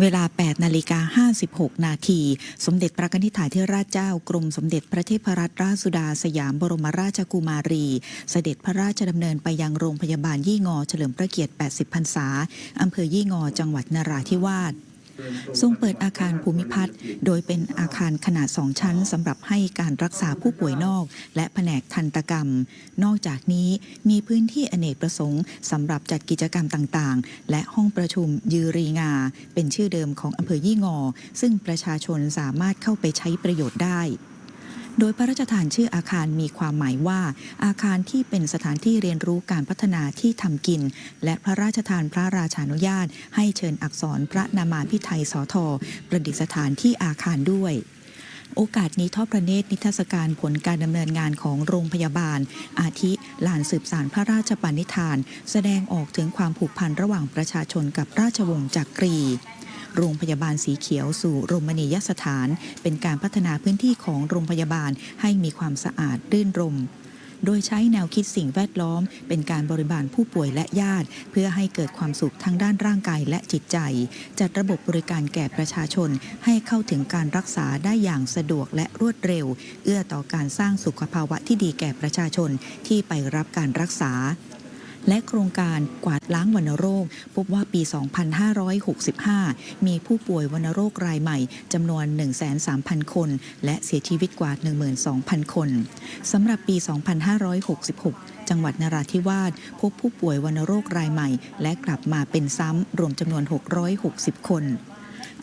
เวลา 8 นาฬิกา 56 นาที สมเด็จพระนิธิถาธิราชเจ้ากรมสมเด็จพระเทพรัตนราชสุดาสยามบรมราชกุมารี เสด็จพระราชดำเนินไปยังโรงพยาบาลยี่งอเฉลิมพระเกียรติ 80 พรรษา อำเภอยี่งอ จังหวัดนราธิวาส ทรงเปิดอาคารภูมิพัฒน์โดยเป็นอาคารขนาดสองชั้นสำหรับให้การรักษาผู้ป่วยนอก และแผนกทันตกรรม นอกจากนี้มีพื้นที่อเนกประสงค์สำหรับจัดกิจกรรมต่างๆ และห้องประชุมยืรีงา เป็นชื่อเดิมของอำเภอยี่งอ ซึ่งประชาชนสามารถเข้าไปใช้ประโยชน์ได้ โดยพระราชทานชื่ออาคารมีความหมายว่า อาคารที่เป็นสถานที่เรียนรู้การพัฒนาที่ทำกิน และพระราชทานพระราชานุญาต ให้เชิญอักษรพระนามาพิไทยสอทอประดิษฐานที่อาคารด้วยโอกาสนี้ทอดพระเนตรนิทรรศการผลการดำเนินงานของโรงพยาบาล อาทิลานสืบสารพระราชปณิธาน แสดงออกถึงความผูกพันระหว่างประชาชนกับราชวงศ์จักรี โรงพยาบาลสีเขียวสู่โรมณียสถาน เป็นการพัฒนาพื้นที่ของโรงพยาบาลให้มีความสะอาดรื่นรมโดยใช้แนวคิดสิ่งแวดล้อม เป็นการบริบาลผู้ป่วยและญาติ เพื่อให้เกิดความสุขทั้งด้านร่างกายและจิตใจ จัดระบบบริการแก่ประชาชน ให้เข้าถึงการรักษาได้อย่างสะดวกและรวดเร็ว เอื้อต่อการสร้างสุขภาวะที่ดีแก่ประชาชนที่ไปรับการรักษา และโครงการกวาดล้างวัณโรค พบว่าปี 2565 มีผู้ป่วยวัณโรครายใหม่จำนวน103,000 คน และเสียชีวิตกว่า 12,000 คนสำหรับปี 2566 จังหวัดนราธิวาสพบผู้ป่วยวัณโรครายใหม่ และกลับมาเป็นซ้ำรวมจำนวน 660 คน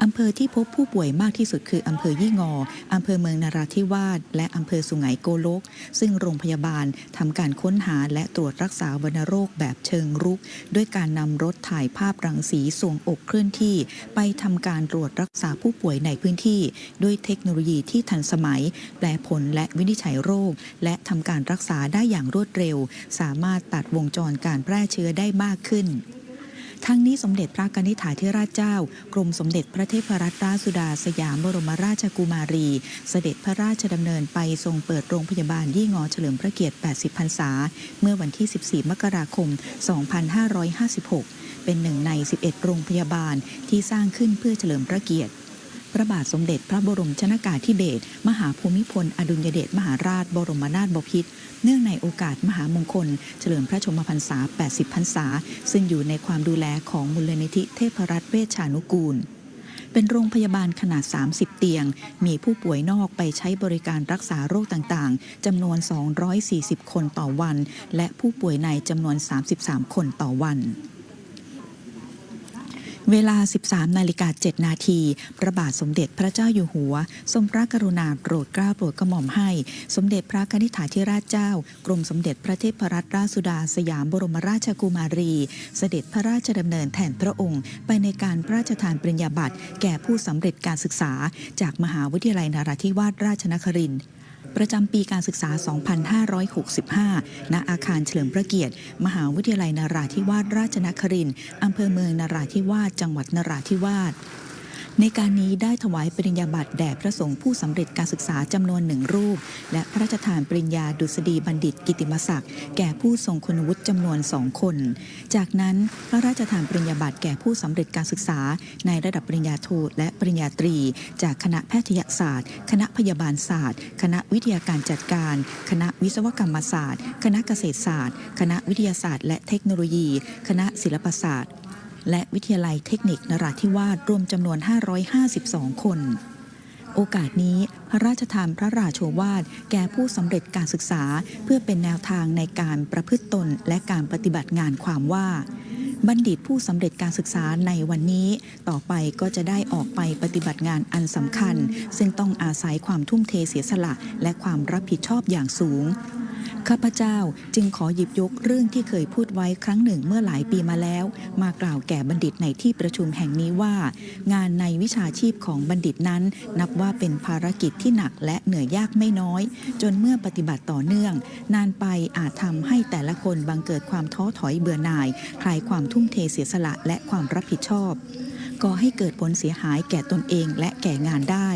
อำเภอที่พบผู้ป่วยมากที่สุดคืออำเภอยี่งออำเภอเมืองนาราธิวาสและอำเภอสุไหงโกลก ซึ่งโรงพยาบาลทำการค้นหาและตรวจรักษาวัณโรคแบบเชิงรุก ด้วยการนำรถถ่ายภาพรังสีสวงอกเคลื่อนที่ ไปทำการตรวจรักษาผู้ป่วยในพื้นที่ ด้วยเทคโนโลยีที่ทันสมัย แปลผลและวินิจฉัยโรค และทำการรักษาได้อย่างรวดเร็ว สามารถตัดวงจรการแพร่เชื้อได้มากขึ้น ทั้งนี้สมเด็จพระกนิษฐาธิราชเจ้า กรมสมเด็จพระเทพรัตนราชสุดาสยามบรมราชกุมารี เสด็จพระราชดำเนินไปทรงเปิดโรงพยาบาลยี่งอเฉลิมพระเกียรติ 80 พรรษา เมื่อวันที่ 14 มกราคม 2556 เป็นหนึ่งใน 11 โรงพยาบาลที่สร้างขึ้นเพื่อเฉลิมพระเกียรติ พระบาทสมเด็จพระบรมชนากาธิเบศรมหาภูมิพล อดุลยเดชมหาราช บรมนาถบพิตรเนื่องในโอกาสมหามงคล เฉลิมพระชนมพรรษา 80 พรรษา ซึ่งอยู่ในความดูแลของมูลนิธิเทพรัตน์เวชชานุกูลเป็นโรงพยาบาลขนาด 30 เตียง มีผู้ป่วยนอกไปใช้บริการรักษาโรคต่างๆ จำนวน 240 คนต่อวัน และผู้ป่วยในจำนวน 33 คนต่อวัน เวลา 13 นาฬิกา 7 นาที พระบาทสมเด็จพระเจ้าอยู่หัว ทรงพระกรุณาโปรดเกล้าโปรดกระหม่อมให้ สมเด็จพระกนิษฐาธิราชเจ้า กรมสมเด็จพระเทพรัตนราชสุดาสยามบรมราชกุมารี เสด็จพระราชดำเนินแทนพระองค์ ไปในการพระราชทานปริญญาบัตรแก่ผู้สำเร็จการศึกษา จากมหาวิทยาลัยนราธิวาสราชนครินทร์ ประจำปีการศึกษา 2565 ณ อาคารเฉลิมพระเกียรติ มหาวิทยาลัยนราธิวาสราชนครินทร์อำเภอเมืองนราธิวาส จังหวัดนราธิวาส ในการนี้ได้ถวายปริญญาบัตรแด่พระสงฆ์ผู้สำเร็จการศึกษาจำนวนหนึ่งรูป และพระราชทานปริญญาดุษฎีบัณฑิตกิติมศักดิ์แก่ผู้ทรงคุณวุฒิจำนวนสองคน จากนั้นพระราชทานปริญญาบัตรแก่ผู้สำเร็จการศึกษา ในระดับปริญญาโทและปริญญาตรี จากคณะแพทยศาสตร์ คณะพยาบาลศาสตร์ คณะวิทยาการจัดการ คณะวิศวกรรมศาสตร์ คณะเกษตรศาสตร์ คณะวิทยาศาสตร์ และเทคโนโลยี คณะศิลปศาสตร์ และวิทยาลัยเทคนิคนราธิวาสรวมจำนวน 552 คน โอกาสนี้พระราชทานพระราโชวาทแก่ผู้สำเร็จการศึกษาเพื่อเป็นแนวทางในการประพฤติตนและการปฏิบัติงานความว่า บัณฑิตผู้สำเร็จการศึกษาในวันนี้ ต่อไปก็จะได้ออกไปปฏิบัติงานอันสำคัญ ซึ่งต้องอาศัยความทุ่มเทเสียสละ และความรับผิดชอบอย่างสูง ข้าพเจ้าจึงขอหยิบยกเรื่องที่เคยพูดไว้ครั้งหนึ่งเมื่อหลายปีมาแล้ว มากล่าวแก่บัณฑิตในที่ประชุมแห่งนี้ว่า งานในวิชาชีพของบัณฑิตนั้น นับว่าเป็นภารกิจที่หนักและเหนื่อยยากไม่น้อย จนเมื่อปฏิบัติต่อเนื่อง นานไปอาจทำให้แต่ละคนบังเกิดความท้อถอยเบื่อหน่าย คลายความทุ่มเทเสียสละและความรับผิดชอบ ก่อให้เกิดผลเสียหายแก่ตนเองและแก่งานได้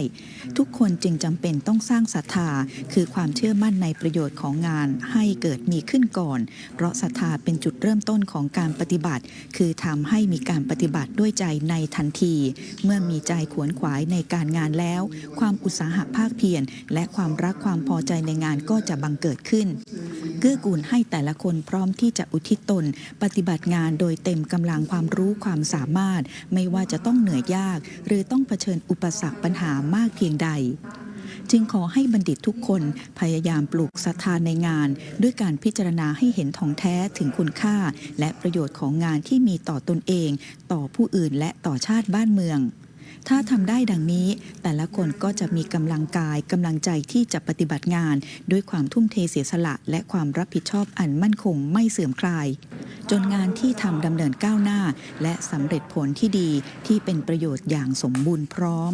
ทุกคนจึงจำเป็นต้องสร้างศรัทธา คือความเชื่อมั่นในประโยชน์ของงานให้เกิดมีขึ้นก่อน เพราะศรัทธาเป็นจุดเริ่มต้นของการปฏิบัติ คือทำให้มีการปฏิบัติด้วยใจในทันที เมื่อมีใจขวนขวายในการงานแล้ว ความอุตสาหะภาคเพียรและความรักความพอใจในงานก็จะบังเกิดขึ้น เกื้อกูลให้แต่ละคนพร้อมที่จะอุทิศตน ปฏิบัติงานโดยเต็มกำลังความรู้ความสามารถ ไม่ว่าจะต้องเหนื่อยยาก หรือต้องเผชิญอุปสรรคปัญหามากเพียงใดจึงขอให้บัณฑิตทุกคนพยายามปลูกศรัทธาในงาน ด้วยการพิจารณาให้เห็นท่องแท้ถึงคุณค่า และประโยชน์ของงานที่มีต่อตนเอง ต่อผู้อื่นและต่อชาติบ้านเมือง ถ้าทำได้ดังนี้ แต่ละคนก็จะมีกำลังกายกำลังใจที่จะปฏิบัติงาน ด้วยความทุ่มเทเสียสละ และความรับผิดชอบอันมั่นคงไม่เสื่อมคลาย จนงานที่ทำดำเนินก้าวหน้า และสำเร็จผลที่ดีที่เป็นประโยชน์อย่างสมบูรณ์พร้อม